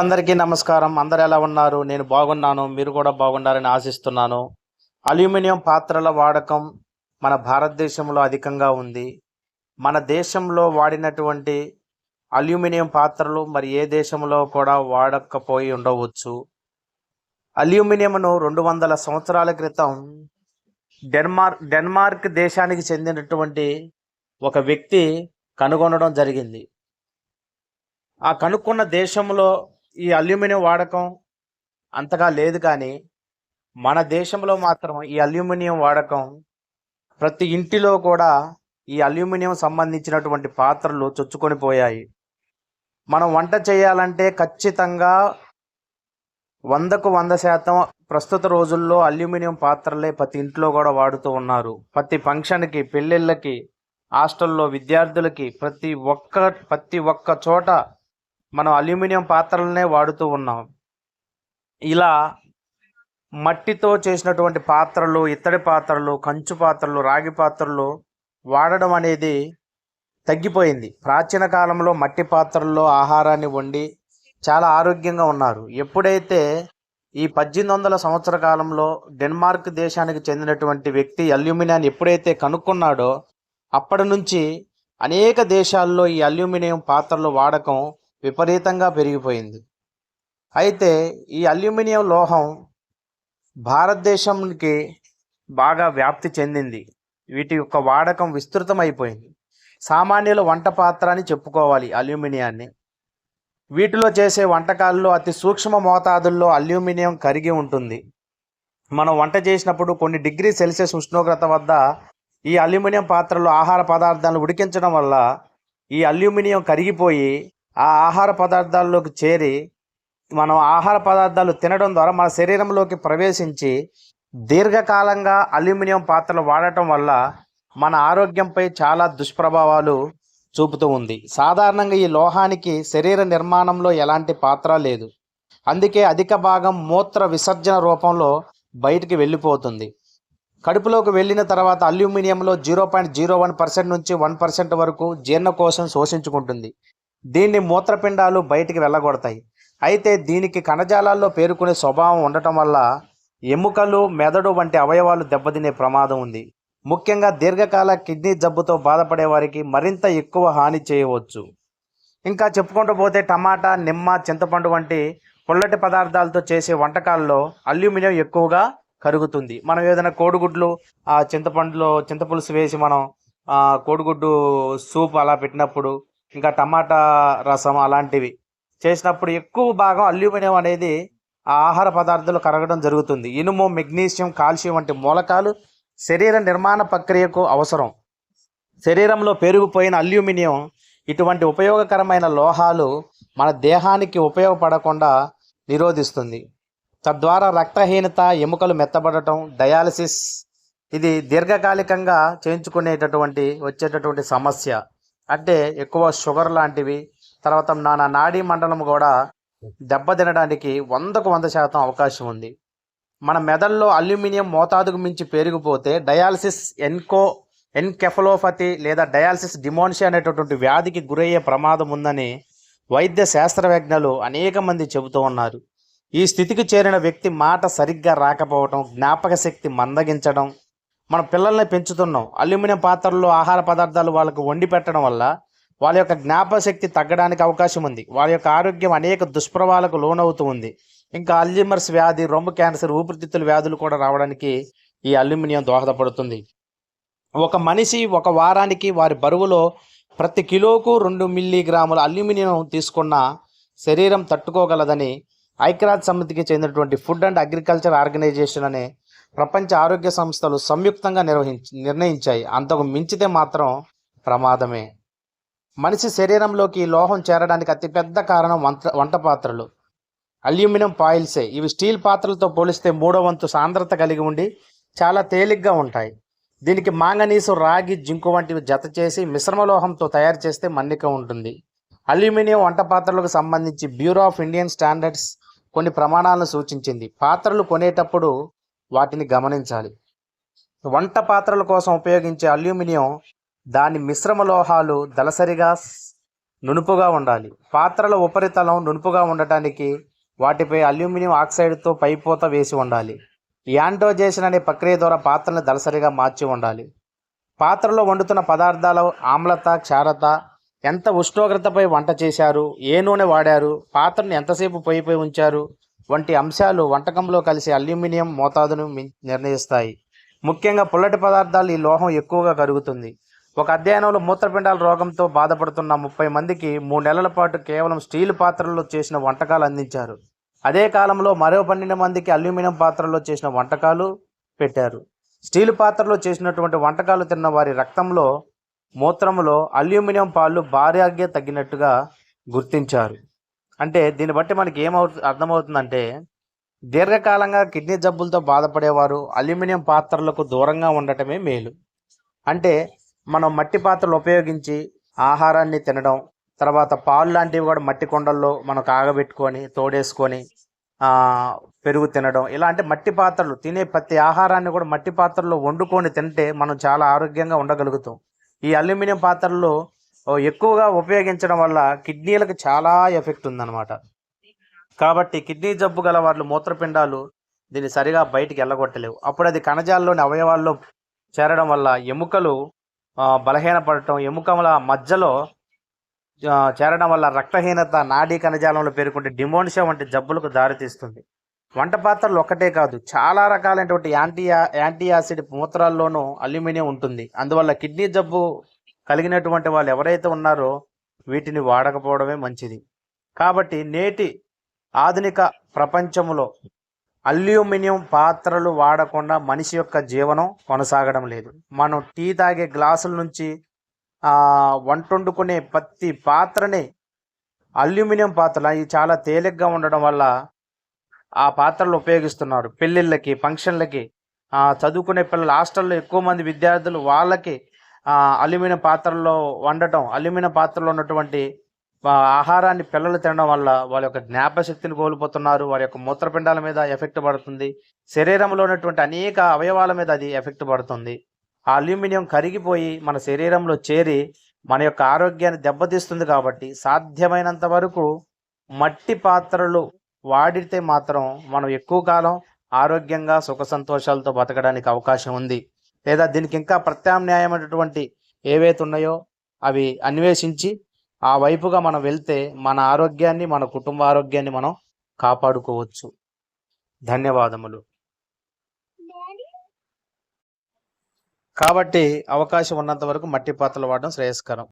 అందరికీ నమస్కారం. అందరు ఎలా ఉన్నారు? నేను బాగున్నాను. మీరు కూడా బాగున్నారని ఆశిస్తున్నాను. అల్యూమినియం పాత్రల వాడకం మన భారతదేశంలో అధికంగా ఉంది. మన దేశంలో వాడినటువంటి అల్యూమినియం పాత్రలు మరి ఏ దేశంలో కూడా వాడకపోయి ఉండవచ్చు. అల్యూమినియంను రెండు వందల సంవత్సరాల క్రితం డెన్మార్క్ డెన్మార్క్ దేశానికి చెందినటువంటి ఒక వ్యక్తి కనుగొనడం జరిగింది. ఆ కనుక్కున్న దేశంలో ఈ అల్యూమినియం వాడకం అంతగా లేదు కానీ మన దేశంలో మాత్రం ఈ అల్యూమినియం వాడకం ప్రతి ఇంటిలో కూడా ఈ అల్యూమినియం సంబంధించినటువంటి పాత్రలు చొచ్చుకొని పోయాయి. మనం వంట చేయాలంటే ఖచ్చితంగా వందకు వంద శాతం ప్రస్తుత రోజుల్లో అల్యూమినియం పాత్రలే ప్రతి ఇంట్లో కూడా వాడుతూ ఉన్నారు. ప్రతి ఫంక్షన్కి పెళ్ళిళ్ళకి హాస్టల్లో విద్యార్థులకి ప్రతి ఒక్క ప్రతి ఒక్క చోట మనం అల్యూమినియం పాత్రలనే వాడుతూ ఉన్నాం. ఇలా మట్టితో చేసినటువంటి పాత్రలు ఇత్తడి పాత్రలు కంచు పాత్రలు రాగి పాత్రలు వాడడం అనేది తగ్గిపోయింది. ప్రాచీన కాలంలో మట్టి పాత్రల్లో ఆహారాన్ని వండి చాలా ఆరోగ్యంగా ఉన్నారు. ఎప్పుడైతే ఈ పద్దెనిమిది వందల సంవత్సర కాలంలో డెన్మార్క్ దేశానికి చెందినటువంటి వ్యక్తి అల్యూమినియాన్ని ఎప్పుడైతే కనుక్కున్నాడో అప్పటి నుంచి అనేక దేశాల్లో ఈ అల్యూమినియం పాత్రలు వాడకం విపరీతంగా పెరిగిపోయింది. అయితే ఈ అల్యూమినియం లోహం భారతదేశంకి బాగా వ్యాప్తి చెందింది. వీటి యొక్క వాడకం విస్తృతమైపోయింది. సామాన్యుల వంట పాత్ర అని చెప్పుకోవాలి అల్యూమినియాన్ని. వీటిలో చేసే వంటకాల్లో అతి సూక్ష్మ మోతాదుల్లో అల్యూమినియం కరిగి ఉంటుంది. మనం వంట చేసినప్పుడు కొన్ని డిగ్రీ సెల్సియస్ ఉష్ణోగ్రత వద్ద ఈ అల్యూమినియం పాత్రలో ఆహార పదార్థాలను ఉడికించడం వల్ల ఈ అల్యూమినియం కరిగిపోయి ఆ ఆహార పదార్థాల్లోకి చేరి మనం ఆహార పదార్థాలు తినడం ద్వారా మన శరీరంలోకి ప్రవేశించి దీర్ఘకాలంగా అల్యూమినియం పాత్రలు వాడటం వల్ల మన ఆరోగ్యంపై చాలా దుష్ప్రభావాలు చూపుతూ ఉంది. సాధారణంగా ఈ లోహానికి శరీర నిర్మాణంలో ఎలాంటి పాత్ర లేదు. అందుకే అధిక భాగం మూత్ర విసర్జన రూపంలో బయటికి వెళ్ళిపోతుంది. కడుపులోకి వెళ్ళిన తర్వాత అల్యూమినియంలో zero point zero one percent నుంచి వన్ పర్సెంట్ వరకు జీర్ణకోశం శోషించుకుంటుంది. దీన్ని మూత్రపిండాలు బయటికి వెళ్ళగొడతాయి. అయితే దీనికి కణజాలాల్లో పేరుకునే స్వభావం ఉండటం వల్ల ఎముకలు మెదడు వంటి అవయవాలు దెబ్బతినే ప్రమాదం ఉంది. ముఖ్యంగా దీర్ఘకాల కిడ్నీ జబ్బుతో బాధపడే వారికి మరింత ఎక్కువ హాని చేయవచ్చు. ఇంకా చెప్పుకుంటూ పోతే టమాటా నిమ్మ చింతపండు వంటి పుల్లటి పదార్థాలతో చేసే వంటకాల్లో అల్యూమినియం ఎక్కువగా కరుగుతుంది. మనం ఏదైనా కోడిగుడ్లు ఆ చింతపండులో చింతపులుసు వేసి మనం కోడిగుడ్డు సూప్ అలా పెట్టినప్పుడు ఇంకా టమాటా రసం అలాంటివి చేసినప్పుడు ఎక్కువ భాగం అల్యూమినియం అనేది ఆ ఆహార పదార్థాలు కరగడం జరుగుతుంది. ఇనుము మెగ్నీషియం కాల్షియం వంటి మూలకాలు శరీర నిర్మాణ ప్రక్రియకు అవసరం. శరీరంలో పెరిగిపోయిన అల్యూమినియం ఇటువంటి ఉపయోగకరమైన లోహాలు మన దేహానికి ఉపయోగపడకుండా నిరోధిస్తుంది. తద్వారా రక్తహీనత ఎముకలు మెత్తబడటం డయాలసిస్ ఇది దీర్ఘకాలికంగా చేయించుకునేటటువంటి వచ్చేటటువంటి సమస్య. అంటే ఎక్కువ షుగర్ లాంటివి తర్వాత నా నాడీ మండలం కూడా దెబ్బతినడానికి వందకు వంద శాతం అవకాశం ఉంది. మన మెదడులో అల్యూమినియం మోతాదుకు మించి పెరిగిపోతే డయాలసిస్ ఎన్కో ఎన్కెఫలోపతి లేదా డయాలసిస్ డిమోన్షియా అనేటటువంటి వ్యాధికి గురయ్యే ప్రమాదం ఉందని వైద్య శాస్త్రవేత్తలు అనేక మంది చెబుతూ ఉన్నారు. ఈ స్థితికి చేరిన వ్యక్తి మాట సరిగ్గా రాకపోవడం జ్ఞాపక శక్తి మందగించడం మన పిల్లల్ని పెంచుతున్నాం. అల్యూమినియం పాత్రల్లో ఆహార పదార్థాలు వాళ్ళకు వండి పెట్టడం వల్ల వాళ్ళ యొక్క జ్ఞాపశక్తి తగ్గడానికి అవకాశం ఉంది. వాళ్ళ యొక్క ఆరోగ్యం అనేక దుష్ప్రభాలకు లోనవుతూ ఉంది. ఇంకా అల్జిమర్స్ వ్యాధి రొమ్ము క్యాన్సర్ ఊపిరితిత్తుల వ్యాధులు కూడా రావడానికి ఈ అల్యూమినియం దోహదపడుతుంది. ఒక మనిషి ఒక వారానికి వారి బరువులో ప్రతి కిలోకు రెండు మిల్లీగ్రాముల అల్యూమినియం తీసుకున్న శరీరం తట్టుకోగలదని ఐక్యరాజ్య సమితికి చెందినటువంటి ఫుడ్ అండ్ అగ్రికల్చర్ ఆర్గనైజేషన్ అనే ప్రపంచ ఆరోగ్య సంస్థలు సంయుక్తంగా నిర్వహించి నిర్ణయించాయి. అంతకు మించితే మాత్రం ప్రమాదమే. మనిషి శరీరంలోకి లోహం చేరడానికి అతిపెద్ద కారణం వంట వంట పాత్రలు. అల్యూమినియం పాయిల్సే. ఇవి స్టీల్ పాత్రలతో పోలిస్తే మూడో వంతు సాంద్రత కలిగి ఉండి చాలా తేలిగ్గా ఉంటాయి. దీనికి మాంగనీసు రాగి జింకు వంటివి జత చేసి మిశ్రమ లోహంతో తయారు చేస్తే మన్నిక ఉంటుంది. అల్యూమినియం వంట పాత్రలకు సంబంధించి బ్యూరో ఆఫ్ ఇండియన్ స్టాండర్డ్స్ కొన్ని ప్రమాణాలను సూచించింది. పాత్రలు కొనేటప్పుడు వాటిని గమనించాలి. వంట పాత్రల కోసం ఉపయోగించే అల్యూమినియం దాని మిశ్రమ లోహాలు దళసరిగా నునుపుగా ఉండాలి. పాత్రల ఉపరితలం నునుపుగా ఉండటానికి వాటిపై అల్యూమినియం ఆక్సైడ్తో పైపోత వేసి ఉండాలి. యాంటోజేషన్ అనే ప్రక్రియ ద్వారా పాత్రలను దళసరిగా మార్చి ఉండాలి. పాత్రలో వండుతున్న పదార్థాల ఆమ్లత క్షారత ఎంత ఉష్ణోగ్రతపై వంట చేశారు ఏ నూనె వాడారు పాత్రను ఎంతసేపు పొయ్యిపై ఉంచారు వంటి అంశాలు వంటకంలో కలిసే అల్యూమినియం మోతాదును నిర్ణయిస్తాయి. ముఖ్యంగా పుల్లటి పదార్థాలు ఈ లోహం ఎక్కువగా కరుగుతుంది. ఒక అధ్యయనంలో మూత్రపిండాల రోగంతో బాధపడుతున్న ముప్పై మందికి మూడు నెలల పాటు కేవలం స్టీల్ పాత్రల్లో చేసిన వంటకాలు అందించారు. అదే కాలంలో మరో పన్నెండు మందికి అల్యూమినియం పాత్రల్లో చేసిన వంటకాలు పెట్టారు. స్టీల్ పాత్రలో చేసినటువంటి వంటకాలు తిన్న వారి రక్తంలో మూత్రంలో అల్యూమినియం పాలు భారీగా తగ్గినట్టుగా గుర్తించారు. అంటే దీన్ని బట్టి మనకి ఏమవుతుంది అర్థమవుతుందంటే దీర్ఘకాలంగా కిడ్నీ జబ్బులతో బాధపడేవారు అల్యూమినియం పాత్రలకు దూరంగా ఉండటమే మేలు. అంటే మనం మట్టి పాత్రలు ఉపయోగించి ఆహారాన్ని తినడం తర్వాత పాలు లాంటివి కూడా మట్టి కొండల్లో మనం కాగబెట్టుకొని తోడేసుకొని పెరుగు తినడం ఇలాంటి మట్టి పాత్రలు తినే ప్రతి ఆహారాన్ని కూడా మట్టి పాత్రలో వండుకొని తింటే మనం చాలా ఆరోగ్యంగా ఉండగలుగుతాం. ఈ అల్యూమినియం పాత్రల్లో ఎక్కువగా ఉపయోగించడం వల్ల కిడ్నీలకు చాలా ఎఫెక్ట్ ఉందన్నమాట. కాబట్టి కిడ్నీ జబ్బు గల వాళ్ళు మూత్రపిండాలు దీన్ని సరిగా బయటికి వెళ్ళగొట్టలేవు అప్పుడు అది కణజాల్లోని అవయవాల్లో చేరడం వల్ల ఎముకలు బలహీనపడటం ఎముకల మధ్యలో చేరడం వల్ల రక్తహీనత నాడీ కణజాలంలో పేరుకుంటే డిమోన్షియా వంటి జబ్బులకు దారితీస్తుంది వంట పాత్రలు ఒక్కటే కాదు చాలా రకాలైనటువంటి యాంటీ యాంటీ యాసిడ్ మూత్రాల్లోనూ అల్యూమినియం ఉంటుంది. అందువల్ల కిడ్నీ జబ్బు కలిగినటువంటి వాళ్ళు ఎవరైతే ఉన్నారో వీటిని వాడకపోవడమే మంచిది. కాబట్టి నేటి ఆధునిక ప్రపంచంలో అల్యూమినియం పాత్రలు వాడకుండా మనిషి యొక్క జీవనం కొనసాగడం లేదు. మనం టీ తాగే గ్లాసుల నుంచి వంట వండుకునే ప్రతి పాత్రని అల్యూమినియం పాత్రలు అవి చాలా తేలిగ్గా ఉండడం వల్ల ఆ పాత్రలు ఉపయోగిస్తున్నారు. పెళ్ళిళ్ళకి ఫంక్షన్లకి చదువుకునే పిల్లలు హాస్టల్లో ఎక్కువ మంది విద్యార్థులు వాళ్ళకి అల్యూమినియం పాత్రల్లో వండటం అల్యూమినియం పాత్రలో ఉన్నటువంటి ఆహారాన్ని పిల్లలు తినడం వల్ల వాళ్ళ యొక్క జ్ఞాపశక్తిని కోల్పోతున్నారు వారి యొక్క మూత్రపిండాల మీద ఎఫెక్ట్ పడుతుంది శరీరంలో ఉన్నటువంటి అనేక అవయవాల మీద అది ఎఫెక్ట్ పడుతుంది. ఆ అల్యూమినియం కరిగిపోయి మన శరీరంలో చేరి మన యొక్క ఆరోగ్యాన్ని దెబ్బతీస్తుంది కాబట్టి సాధ్యమైనంత వరకు మట్టి పాత్రలు వాడితే మాత్రం మనం ఎక్కువ కాలం ఆరోగ్యంగా సుఖ సంతోషాలతో బతకడానికి అవకాశం ఉంది. లేదా దీనికి ఇంకా ప్రత్యామ్నాయమైనటువంటి ఏవైతే ఉన్నాయో అవి అన్వేషించి ఆ వైపుగా మనం వెళ్తే మన ఆరోగ్యాన్ని మన కుటుంబ ఆరోగ్యాన్ని మనం కాపాడుకోవచ్చు. ధన్యవాదములు. కాబట్టి అవకాశం ఉన్నంత వరకు మట్టి పాత్రలు వాడడం శ్రేయస్కరం.